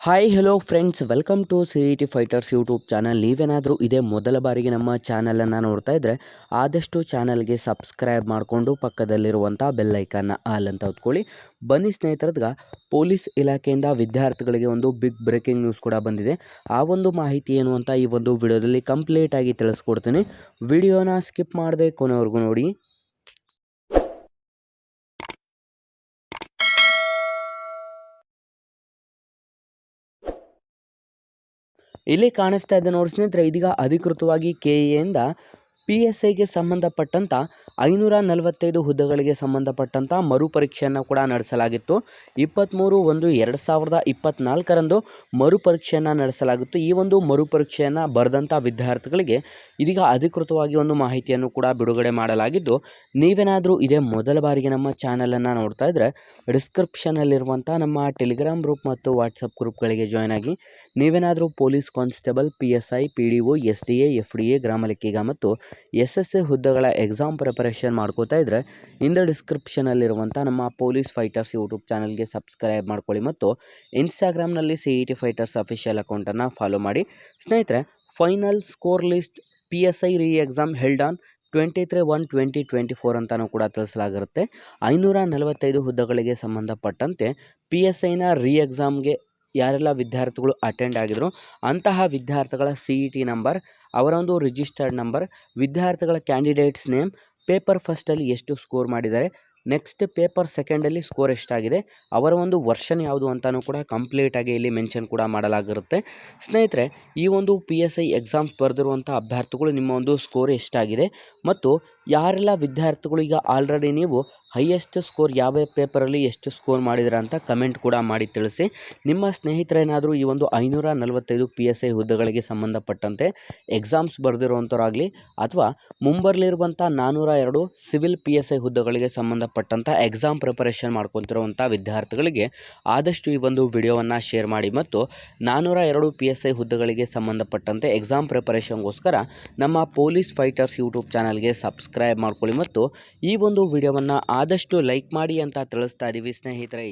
Hi hello friends welcome to C E T fighters YouTube channel ನೀವೇನಾದರೂ ಇದೇ ಮೊದಲ ಬಾರಿಗೆ ನಮ್ಮ ಚಾನಲನ್ನು ನೋಡ್ತಾ ಇದ್ದರೆ ಆದಷ್ಟು ಚಾನಲ್ಗೆ ಸಬ್ಸ್ಕ್ರೈಬ್ ಮಾಡಿಕೊಂಡು ಪಕ್ಕದಲ್ಲಿರುವಂಥ ಬೆಲ್ಲೈಕನ್ನ ಆಲ್ ಅಂತ ಹೊತ್ಕೊಳ್ಳಿ. ಬನ್ನಿ ಸ್ನೇಹಿತರದ್ಗ, ಪೊಲೀಸ್ ಇಲಾಖೆಯಿಂದ ವಿದ್ಯಾರ್ಥಿಗಳಿಗೆ ಒಂದು ಬಿಗ್ ಬ್ರೇಕಿಂಗ್ ನ್ಯೂಸ್ ಕೂಡ ಬಂದಿದೆ. ಆ ಒಂದು ಮಾಹಿತಿ ಏನು ಅಂತ ಈ ಒಂದು ವಿಡಿಯೋದಲ್ಲಿ ಕಂಪ್ಲೀಟಾಗಿ ತಿಳಿಸ್ಕೊಡ್ತೀನಿ. ವಿಡಿಯೋನ ಸ್ಕಿಪ್ ಮಾಡದೆ ಕೊನೆವರೆಗೂ ನೋಡಿ. ಇಲ್ಲಿ ಕಾಣಿಸ್ತಾ ಇದೆ ನೋಡಿ ಸ್ನೇಹಿತರೆ ಇದೀಗ ಅಧಿಕೃತವಾಗಿ ಕೆ ಎಯಿಂದ ಪಿ ಎಸ್ ಐಗೆ ಸಂಬಂಧಪಟ್ಟಂಥ ಐನೂರ ನಲವತ್ತೈದು ಹುದ್ದೆಗಳಿಗೆ ಸಂಬಂಧಪಟ್ಟಂಥ ಮರುಪರೀಕ್ಷೆಯನ್ನು ಕೂಡ ನಡೆಸಲಾಗಿತ್ತು. ಇಪ್ಪತ್ತ್ಮೂರು ಒಂದು ಎರಡು ಸಾವಿರದ ಇಪ್ಪತ್ತ್ನಾಲ್ಕರಂದು ಮರುಪರೀಕ್ಷೆಯನ್ನು ನಡೆಸಲಾಗಿತ್ತು. ಈ ಒಂದು ಮರುಪರೀಕ್ಷೆಯನ್ನು ಬರೆದಂಥ ವಿದ್ಯಾರ್ಥಿಗಳಿಗೆ ಇದೀಗ ಅಧಿಕೃತವಾಗಿ ಒಂದು ಮಾಹಿತಿಯನ್ನು ಕೂಡ ಬಿಡುಗಡೆ ಮಾಡಲಾಗಿದ್ದು, ನೀವೇನಾದರೂ ಇದೇ ಮೊದಲ ಬಾರಿಗೆ ನಮ್ಮ ಚಾನಲನ್ನು ನೋಡ್ತಾ ಇದ್ದರೆ ಡಿಸ್ಕ್ರಿಪ್ಷನಲ್ಲಿರುವಂಥ ನಮ್ಮ ಟೆಲಿಗ್ರಾಮ್ ಗ್ರೂಪ್ ಮತ್ತು ವಾಟ್ಸಪ್ ಗ್ರೂಪ್ಗಳಿಗೆ ಜಾಯ್ನ್ ಆಗಿ ನೀವೇನಾದರೂ police constable P S I P D O S D A F D A ಗ್ರಾಮ ಲೆಕ್ಕಿಗ ಮತ್ತು ಎಸ್ ಎಸ್ ಎ ಹುದ್ದೆಗಳ ಎಕ್ಸಾಮ್ ಪ್ರಿಪರೇಷನ್ ಮಾಡ್ಕೋತಾ ಇದ್ದರೆ ಇಂದ ಡಿಸ್ಕ್ರಿಪ್ಷನಲ್ಲಿರುವಂಥ ನಮ್ಮ ಪೊಲೀಸ್ ಫೈಟರ್ಸ್ ಯೂಟ್ಯೂಬ್ ಚಾನಲ್ಗೆ ಸಬ್ಸ್ಕ್ರೈಬ್ ಮಾಡ್ಕೊಳ್ಳಿ ಮತ್ತು ಇನ್ಸ್ಟಾಗ್ರಾಮ್ನಲ್ಲಿ C E T fighters official ಅಕೌಂಟನ್ನು ಫಾಲೋ ಮಾಡಿ. ಸ್ನೇಹಿತರೆ final score list P S I re exam held on twenty three one twenty twenty four ಅಂತಲೂ ಕೂಡ ತಿಳಿಸಲಾಗಿರುತ್ತೆ. ಐನೂರ ನಲವತ್ತೈದು ಹುದ್ದೆಗಳಿಗೆ ಸಂಬಂಧಪಟ್ಟಂತೆ ಪಿ ಎಸ್ ಐನ ರೀ ಎಕ್ಸಾಮ್ಗೆ ಯಾರೆಲ್ಲ ವಿದ್ಯಾರ್ಥಿಗಳು ಅಟೆಂಡ್ ಆಗಿದ್ರು, ಅಂತಹ ವಿದ್ಯಾರ್ಥಿಗಳ ಸಿ ಇ ಟಿ ನಂಬರ್ ಅವರ ಒಂದು ರಿಜಿಸ್ಟರ್ಡ್ ನಂಬರ್ ವಿದ್ಯಾರ್ಥಿಗಳ ಕ್ಯಾಂಡಿಡೇಟ್ಸ್ ನೇಮ್ ಪೇಪರ್ ಫಸ್ಟಲ್ಲಿ ಎಷ್ಟು ಸ್ಕೋರ್ ಮಾಡಿದ್ದಾರೆ ನೆಕ್ಸ್ಟ್ ಪೇಪರ್ ಸೆಕೆಂಡಲ್ಲಿ ಸ್ಕೋರ್ ಎಷ್ಟಾಗಿದೆ, ಅವರ ಒಂದು ವರ್ಷನ್ ಯಾವುದು ಅಂತಲೂ ಕೂಡ ಕಂಪ್ಲೀಟಾಗಿ ಇಲ್ಲಿ ಮೆನ್ಷನ್ ಕೂಡ ಮಾಡಲಾಗಿರುತ್ತೆ. ಸ್ನೇಹಿತರೆ, ಈ ಒಂದು ಪಿ ಎಸ್ ಐ ಎಕ್ಸಾಮ್ಸ್ ಬರೆದಿರುವಂಥ ಅಭ್ಯರ್ಥಿಗಳು ನಿಮ್ಮ ಒಂದು ಸ್ಕೋರ್ ಎಷ್ಟಾಗಿದೆ ಮತ್ತು ಯಾರೆಲ್ಲ ವಿದ್ಯಾರ್ಥಿಗಳು ಈಗ ಆಲ್ರೆಡಿ ನೀವು ಹೈಯೆಸ್ಟ್ ಸ್ಕೋರ್ ಯಾವ ಪೇಪರಲ್ಲಿ ಎಷ್ಟು ಸ್ಕೋರ್ ಮಾಡಿದಿರ ಅಂತ ಕಮೆಂಟ್ ಕೂಡ ಮಾಡಿ ತಿಳಿಸಿ. ನಿಮ್ಮ ಸ್ನೇಹಿತರೇನಾದರೂ ಈ ಒಂದು ಐನೂರ ನಲವತ್ತೈದು ಪಿ ಎಸ್ ಐ ಹುದ್ದೆಗಳಿಗೆ ಸಂಬಂಧಪಟ್ಟಂತೆ ಎಕ್ಸಾಮ್ಸ್ ಬರೆದಿರುವಂಥವ್ರಾಗಲಿ ಅಥವಾ ಮುಂಬರಲಿರುವಂಥ ನಾನ್ನೂರ ಎರಡು ಸಿವಿಲ್ ಪಿ ಎಸ್ ಐ ಹುದ್ದೆಗಳಿಗೆ ಸಂಬಂಧಪಟ್ಟಂಥ ಎಕ್ಸಾಮ್ ಪ್ರಿಪರೇಷನ್ ಮಾಡ್ಕೊತಿರುವಂಥ ವಿದ್ಯಾರ್ಥಿಗಳಿಗೆ ಆದಷ್ಟು ಈ ಒಂದು ವಿಡಿಯೋವನ್ನು ಶೇರ್ ಮಾಡಿ ಮತ್ತು ನಾನ್ನೂರ ಎರಡು ಪಿ ಎಸ್ ಐ ಹುದ್ದೆಗಳಿಗೆ ಸಂಬಂಧಪಟ್ಟಂತೆ ಎಕ್ಸಾಮ್ ಪ್ರಿಪರೇಷನ್ಗೋಸ್ಕರ ನಮ್ಮ ಪೊಲೀಸ್ ಫೈಟರ್ಸ್ ಯೂಟ್ಯೂಬ್ ಚಾನಲ್ಗೆ ಸಬ್ಸ್ಕ್ರೈಬ್ ಮಾಡ್ಕೊಳ್ಳಿ ಮತ್ತು ಈ ಒಂದು ವಿಡಿಯೋವನ್ನು ಆದಷ್ಟು ಲೈಕ್ ಮಾಡಿ ಅಂತ ತಿಳಿಸ್ತಾ ಇದ್ದೀವಿ ಸ್ನೇಹಿತರೆ.